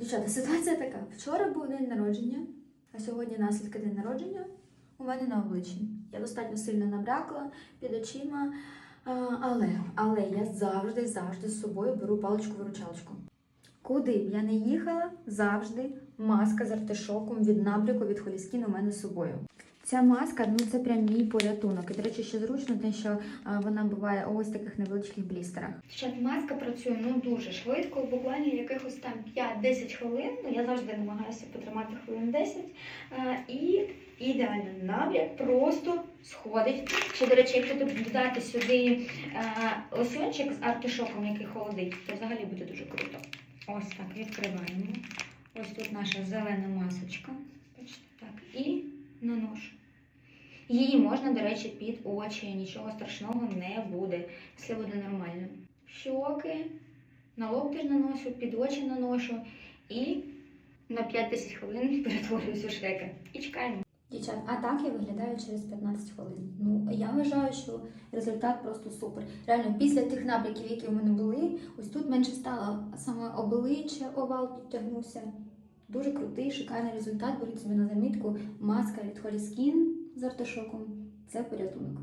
Дівчата, ситуація така. Вчора був день народження, а сьогодні наслідки день народження у мене на обличчі. Я достатньо сильно набрякла під очима. Але, але я завжди, завжди з собою беру паличку-виручалочку. Куди б я не їхала, завжди маска з артишоком від набряку, від холіскін у мене з собою. Ця маска, ну це прям мій порятунок. І, до речі, ще зручно, те, що вона буває ось таких невеличких блістерах. Дівчат, маска працює ну дуже швидко, буквально якихось там 5-10 хвилин. Ну я завжди намагаюся потримати хвилин 10. Е, і ідеально набряк просто сходить. Ще, до речі, якщо додати сюди лосьончик з артишоком, який холодить, то взагалі буде дуже круто. Ось так відкриваємо. Ось тут наша зелена масочка. Бачите, так. І наношу. Її можна, до речі, під очі, нічого страшного не буде. Все буде нормально. Щоки, на лоб теж наношу, під очі наношу і на 5-10 хвилин перетворююсь у шрека. І чекаємо. Дівчат, а так я виглядаю через 15 хвилин. Ну я вважаю, що результат просто супер. Реально, після тих набряків, які у мене були, ось тут менше стало саме обличчя, овал підтягнувся. Дуже крутий, шикарний результат. Беріть собі на замітку. Маска від Holy Skin з артишоком. Це порятунок.